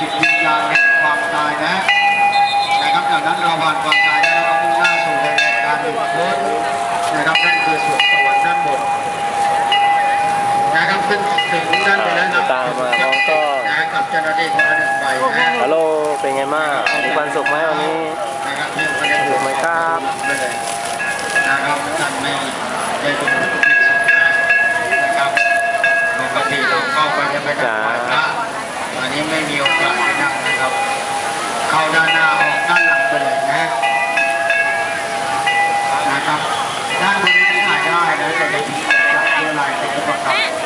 จิตวิญญาณแห่งความตายนะนะครับจากนั้นเราผ่านความตายแล้วเราก็มุ่งหน้าสู่แดนแห่งการหลุดพ้นนะครับนั่นคือสวงสวรรค์ด้านบนนะครับซึ่งถึงด้านบนแล้วนะตามมาน้องก็กับเจ้าหน้นละหนึ่งใบนะฮัลโหลเป็นไงมากมีความสุขไหมวันนี้นะครับไหมครับนะครับท่านไม่ได้ดูนะครับปกติเราก็ไปจะไปกันานบนนี้ถ่ายได้นะแต่ที่จัดเรือลายเป็นประกับทำห้ามจับ